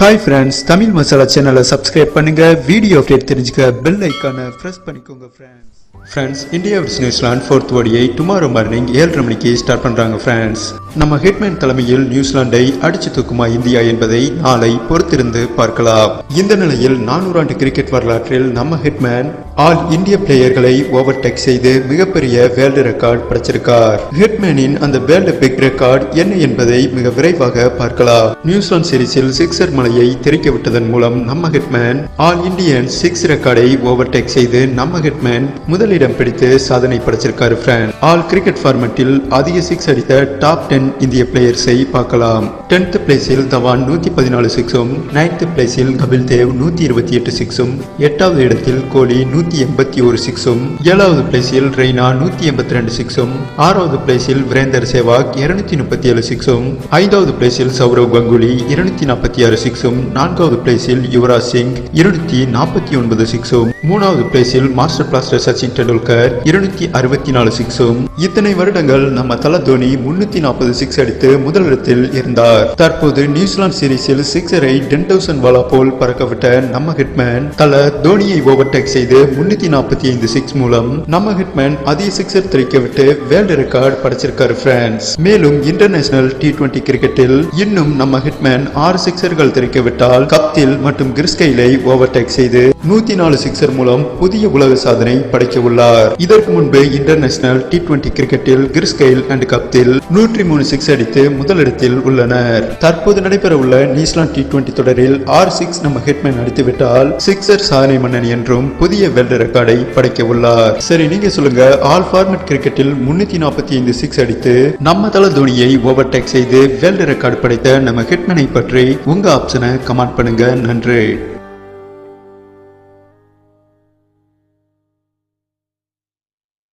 Hi friends Tamil masala சேனலை subscribe பண்ணுங்க. Video update தெரிஞ்சுக்க பெல் ஐக்கானை ப்ரெஸ் பண்ணிக்கோங்க friends friends India vs New Zealand fourth ஓடியை tomorrow morning ஏழரை மணிக்கு ஸ்டார்ட் பண்ணுறாங்க ஃப்ரெண்ட்ஸ் நம்ம ஹெட்மேன் தலைமையில் நியூசிலாந்தை அடிச்சு தூக்குமா இந்தியா என்பதை நாளை பொறுத்திருந்து பார்க்கலாம். இந்த நிலையில் நானூறு ஆண்டு கிரிக்கெட் வரலாற்றில் நம்ம ஹெட்மேன் ஆல் இந்திய பிளேயர்களை ஓவர்டேக் செய்து மிகப்பெரிய வேர்ல்டு ரெக்கார்ட் படைச்சிருக்கார். ஹெட்மேனின் அந்த வேர்ல்டு பிக் ரெக்கார்ட் என்ன என்பதை மிக விரைவாக பார்க்கலாம். நியூசிலாந்து சீரிஸில் சிக்ஸர் மலையை தெரிக்க விட்டதன் மூலம் நம்ம ஹெட்மேன் ஆல் இந்தியன் சிக்ஸ் ரெக்கார்டை ஓவர்டேக் செய்து நம்ம ஹெட்மேன் முதலிடம் பிடித்து சாதனை படைச்சிருக்காரு பிரான் ஆல் கிரிக்கெட் ஃபார்மேட்டில் அதிக சிக்ஸ் அடித்த டாப் டென் இந்திய பிளேயர்ஸை பார்க்கலாம். டென்த் பிளேஸில் தவான் நூத்தி பதினாலு சிக்ஸும் நைன்த் பிளேஸில் கபில் தேவ் நூத்தி இருபத்தி எட்டு சிக்ஸும் எட்டாவது இடத்தில் கோலி நூத்தி எண்பத்தி ஒரு சிக்ஸும் ஏழாவது பிளேஸில் ரெய்னா நூத்தி எண்பத்தி ரெண்டு சிக்ஸும் ஆறாவது பிளேஸில் வீரேந்தர் சேவாக் இருநூத்தி முப்பத்தி ஏழு சிக்ஸும் ஐந்தாவது பிளேஸில் சௌரவ் கங்குலி இருநூத்தி நாற்பத்தி ஆறு சிக்ஸும் நான்காவது பிளேஸில் யுவராஜ் சிங் இருநூத்தி நாற்பத்தி ஒன்பது சிக்ஸும் மூணாவது பிளேஸில் மாஸ்டர் பிளாஸ்டர் சச்சின் டெண்டுல்கர் இருநூத்தி அறுபத்தி நாலு சிக்ஸும். இத்தனை வருடங்கள் நம்ம தல தோனி முன்னூத்தி நாற்பது சிக்ஸ் அடித்து முதலிடத்தில் இருந்தார். தற்போது நியூசிலாந்து சீரிஸில் சிக்ஸரை டென் தௌசண்ட் வாலா போல் பறக்கவிட்ட நம்ம ஹிட்மேன் தல தோனியை ஓவர்டேக் செய்து முன்னூத்தி நாற்பத்தி ஐந்து சிக்ஸ் மூலம் நம்ம ஹிட்மேன் அதிக சிக்ஸர் திரிக்க விட்டு வேர்ல்டு ரெக்கார்ட் படைச்சிருக்காரு பிரான்ஸ் மேலும் இன்டர்நேஷனல் டி டுவெண்டி கிரிக்கெட்டில் இன்னும் நம்ம ஹிட்மேன் ஆறு சிக்ஸர்கள் விட்டால் கப்தில் மற்றும் கிறிஸ்கைலை ஓவர்டேக் செய்து நூத்தி நாலு சிக்ஸர் மூலம் புதிய உலக சாதனை படைக்க உள்ளார். இதற்கு முன்பு இன்டர்நேஷனல் டி டுவெண்டி கிரிக்கெட்டில் கிறிஸ்கைல் அண்ட் கப்தில் நூற்றி மூணு சிக்ஸ் அடித்து முதலிடத்தில் உள்ளனர். தற்போது நடைபெற உள்ள நியூசிலாந்து டி டுவெண்டி தொடரில் ஆறு சிக்ஸ் நம்ம ஹிட்மேன் அடித்துவிட்டால் சிக்ஸர் சாதனை மன்னன் என்றும் புதிய வேர்ல்டு ரெக்கார்டை படைக்க உள்ளார். சரி நீங்க சொல்லுங்க ஆல் ஃபார்மேட் கிரிக்கெட்டில் முன்னூத்தி நாற்பத்தி ஐந்து சிக்ஸ் அடித்து நம்ம தல தோனியை ஓவர்டேக் செய்து வேர்ல்டு ரெக்கார்டு படைத்த நம்ம ஹிட்மேனை பற்றி உங்க ஆப்ஷனை கமெண்ட் பண்ணுங்க. நன்றி.